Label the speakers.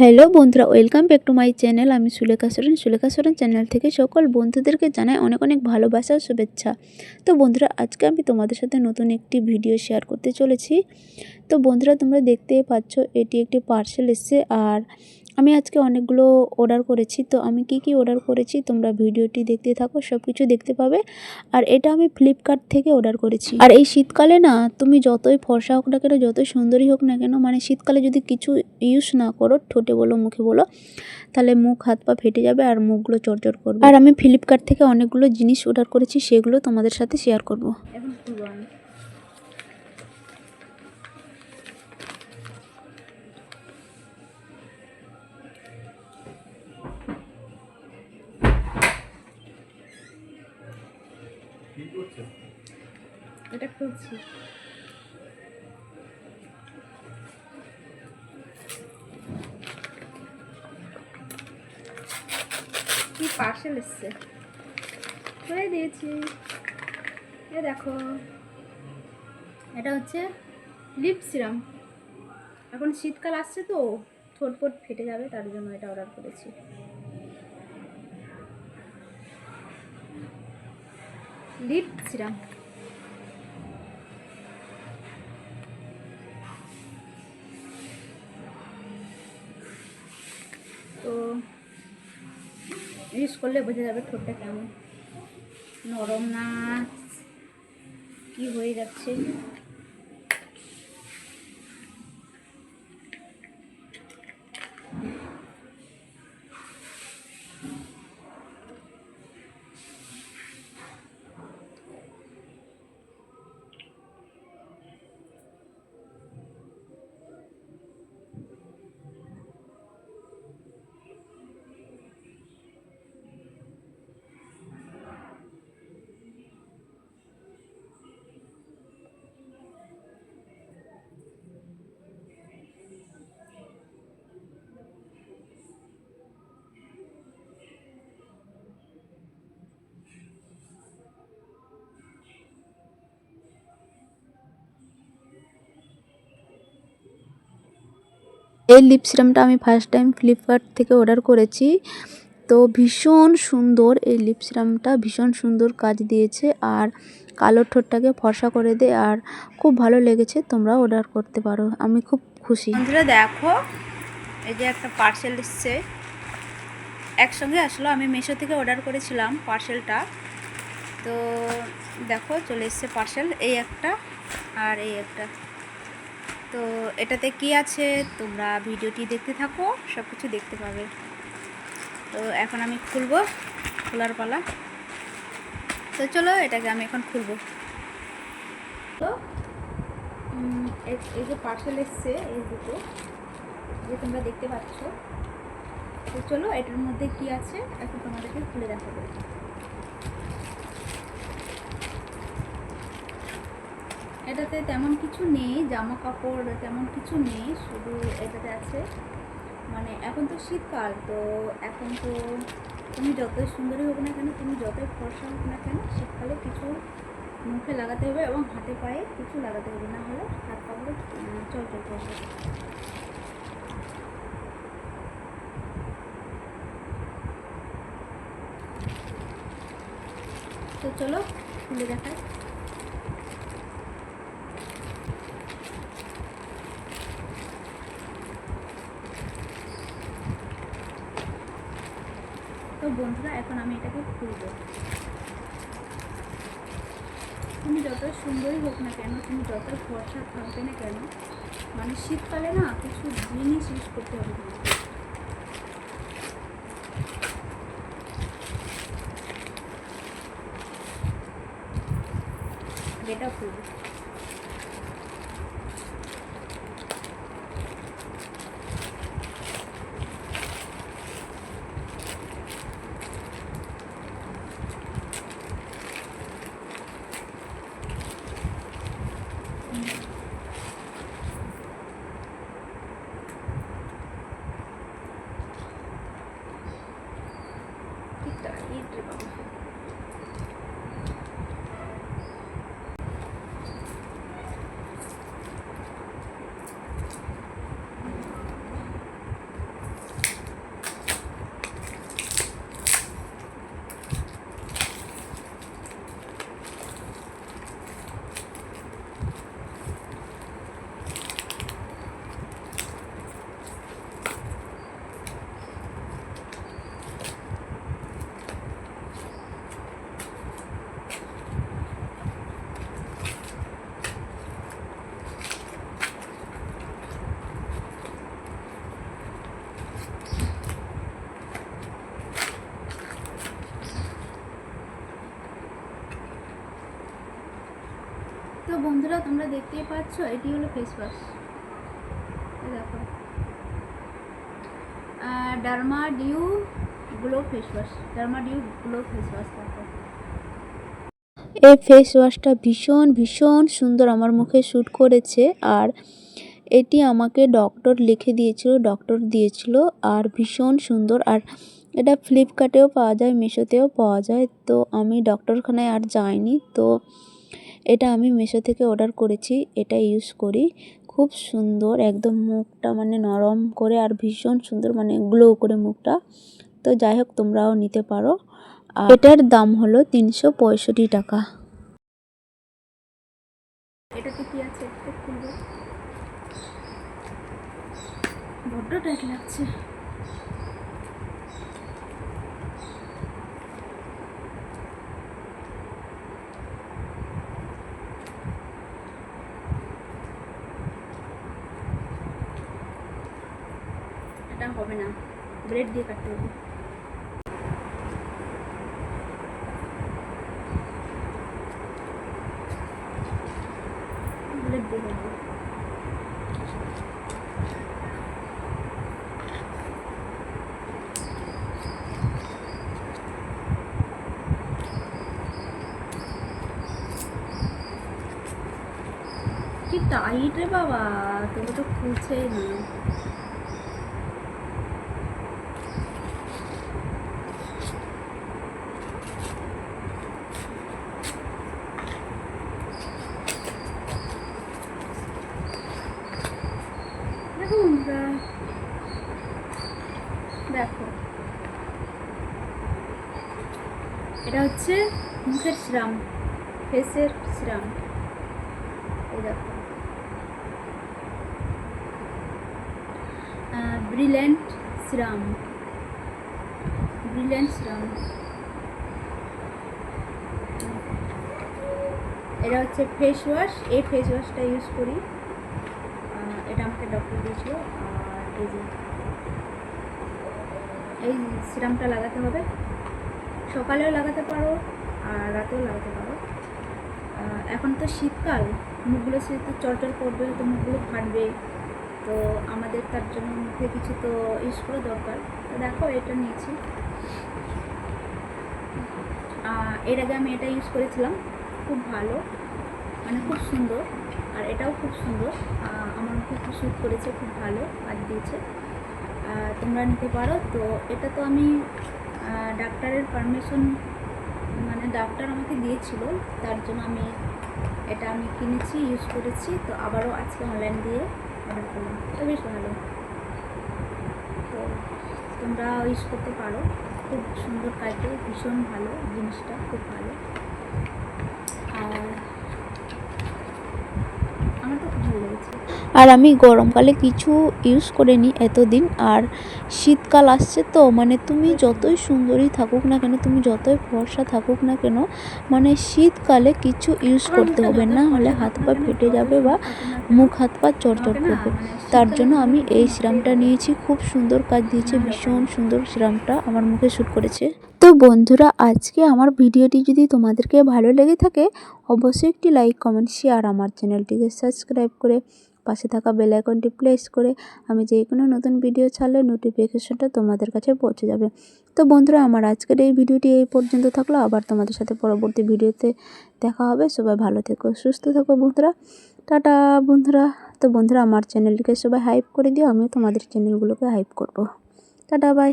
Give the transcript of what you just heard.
Speaker 1: Hello বন্ধুরা, welcome back to my channel. আমি Sulekha Soren. Sulekha Soren channel থেকে সকল বন্ধুদেরকে জানাই অনেক অনেক ভালোবাসা, শুভেচ্ছা। তো বন্ধুরা, আজকে আমি তোমাদের সাথে নতুন একটি ভিডিও শেয়ার করতে চলেছি। তো বন্ধুরা, তোমরা দেখতে পাচ্ছ, এটি একটি পার্সেল এসছে। আর আমি আজকে অনেকগুলো অর্ডার করেছি, তো আমি কি কি অর্ডার করেছি তোমরা ভিডিওটি দেখতে থাকো সব কিছু দেখতে পাবে। আর এটা আমি ফ্লিপকার্ট থেকে অর্ডার করেছি। আর এই শীতকালে না, তুমি যতই ফর্সা হোক না কেন, যতই সুন্দরী হোক না কেন মানে শীতকালে যদি কিছু ইউজ না করো, ঠোঁটে বলো, মুখে বলো, তাহলে মুখ, হাত, পা ফেটে যাবে আর মুখগুলো চড়চড় করবে। আর আমি ফ্লিপকার্ট থেকে অনেকগুলো জিনিস অর্ডার করেছি, সেগুলো তোমাদের সাথে শেয়ার করব। খুলছি কি পার্সেল এসছে? খুলে দিয়েছি। এ দেখো। এটা হচ্ছে লিপ সিরাম। এখন শীতকাল আসছে তো ঠোঁট ফোট ফেটে যাবে, তার জন্য এটা অর্ডার করেছি। Lip serum. তো ইউজ করলে বোঝা যাবে ঠোঁটটা কেমন। নরম না কি হয়ে যাচ্ছে। এই লিপ সিরামটা আমি ফার্স্ট টাইম ফ্লিপকার্ট থেকে অর্ডার করেছি। তো ভীষণ সুন্দর এই লিপ সিরামটা ভীষণ সুন্দর কাজ দিয়েছে আর কালো ঠোঁটটাকে ফর্সা করে দেয় আর খুব ভালো লেগেছে, তোমরা অর্ডার করতে পারো। আমি খুব খুশি। বন্ধুরা, দেখো, এই যে একটা পার্সেল এসছে। একসঙ্গে আসলো, আমি মেশো থেকে অর্ডার করেছিলাম পার্সেলটা তো দেখো, চলে এসছে পার্সেল এই একটা আর এই একটা। তো এটাতে কি আছে? তোমরা ভিডিওটি দেখতে থাকো সব কিছু দেখতে পাবে। তো এখন আমি খুলবো, খোলার পালা। তো চলো, এটাকে আমি এখন খুলবো। তো এই- যে পার্সেল এসছে, এই দুটো, যে তোমরা দেখতে পাচ্ছ। তো চলো, এটার মধ্যে কি আছে, এখন তোমাদেরকে খুলে দেখাবো। এটাতে তেমন কিছু নেই জামা কাপড় তেমন কিছু নেই, শুধু এটাতে আছে মানে এখন তো শীতকাল, তো এখন তো তুমি যতই সুন্দরী হোক না কেন, তুমি যতই ফর্সা হোক না কেন, শীতকালে কিছু মুখে লাগাতে হবে এবং হাতে পায়ে কিছু লাগাতে হবে, না হলে হাত পাগুলো চল চল করবে তো চলো, খুলে দেখাই তো বন্ধুরা, এখন আমি এটাকে খুলব তুমি যত সুন্দরই হোক না কেন, তুমি যত ফর্সা থাকবে না কেন মানে শীতকালে না কিছু জিনিস ইউজ করতে হবে। এটা খুলবো কি টাইট রে বাবা বন্ধুরা, তোমরা দেখতেই পাচ্ছ, এটি হলো ফেস ওয়াশ দেখো। Derma dew glow face wash derma dew glow face wash দেখো। এই ফেস ওয়াশটা ভীষণ ভীষণ সুন্দর আমার মুখে শ্যুট করেছে। আর এটি আমাকে ডক্টর লিখে দিয়েছিল ডক্টর দিয়েছিল, আর ভীষণ সুন্দর। আর এটা ফ্লিপকার্টেও পাওয়া যায় মিশোতেও পাওয়া যায়। তো আমি ডক্টরখানায় আর যাইনি। তো এটা আমি মিশো থেকে অর্ডার করেছি, এটা ইউজ করি। খুব সুন্দর, একদম মুখটা মানে নরম করে আর ভীষণ সুন্দর মানে গ্লো করে মুখটা। তো যাই হোক, তোমরাও নিতে পারো। এটার দাম হলো তিনশো পঁয়ষট্টি টাকা। কি আছে? এটা হবে না। ব্রেড দিয়ে কাটতে হবে। কি টাইট রে বাবা, তোকে তো খুলছেই না দেখো বন্ধুরা, দেখো এটা হচ্ছে মুখের শ্রাম, ফেসের শ্রাম। এই দেখো। ব্রিলিয়ান্ট শ্রাম। ব্রিলিয়ান্ট শ্রাম। এটা হচ্ছে ফেস ওয়াশ এই ফেস ওয়াশটা ইউজ করি। এটা আমাকে ডক্টর দিয়েছিল। আর এই যে, এই সিরামটা লাগাতে হবে। সকালেও লাগাতে পারো আর রাতেও লাগাতে পারো। এখন তো শীতকাল, মুখগুলো শীতে চরচর করবে, তো মুখগুলো ফাটবে। তো আমাদের তার জন্য মুখে কিছু তো ইউজ করা দরকার। তো দেখো, এটা নিয়েছি। এর আগে আমি এটা ইউজ করেছিলাম। খুব ভালো মানে খুব সুন্দর, আর এটাও খুব সুন্দর। আমার মুখে খুব শ্যুট করেছে, খুব ভালো কাজ দিয়েছে। তোমরা নিতে পারো। তো এটা তো আমি ডাক্তারের পারমিশন মানে ডাক্তার আমাকে দিয়েছিল, তার জন্য আমি এটা আমি কিনেছি ইউজ করেছি, তো আবারও আজকে অনলাইন দিয়ে অর্ডার করলাম। তো বেশ ভালো। তো তোমরা ইউজ করতে পারো। খুব সুন্দর কাটে, ভীষণ ভালো জিনিসটা, খুব ভালো আর আমার তো খুব ভালো লেগেছে আর আমি গরমকালে কিছু ইউজ করিনি এতদিন। আর শীতকাল আসছে তো মানে তুমি যতই সুন্দরী থাকুক না কেন, তুমি যতই ফর্সা থাকুক না কেন মানে শীতকালে কিছু ইউজ করতে হবে। না হলে হাত পা ফেটে যাবে বা মুখ হাত পা চড়চড় করবে। তার জন্য আমি এই সিরামটা নিয়েছি। খুব সুন্দর কাজ দিয়েছে, ভীষণ সুন্দর সিরামটা আমার মুখে শ্যুট করেছে। তো বন্ধুরা, আজকে আমার ভিডিওটি যদি তোমাদেরকে ভালো লেগে থাকে, অবশ্যই একটি লাইক, কমেন্ট শেয়ার আমার চ্যানেলটিকে সাবস্ক্রাইব করে পাশে থাকা বেল আইকনটি প্রেস করে আমি যে কোনো নতুন ভিডিও ছাড়লে নোটিফিকেশনটা তোমাদের কাছে পৌঁছে যাবে। তো বন্ধুরা, আমার আজকের এই ভিডিওটি এই পর্যন্ত থাকল। আবার তোমাদের সাথে পরবর্তী ভিডিওতে দেখা হবে। সবাই ভালো থেকো, সুস্থ থেকো বন্ধুরা। টাটা বন্ধুরা। তো বন্ধুরা, আমার চ্যানেলটিকে সবাই হাইপ করে দিও, আমিও তোমাদের চ্যানেলগুলোকে হাইপ করব। Tata bye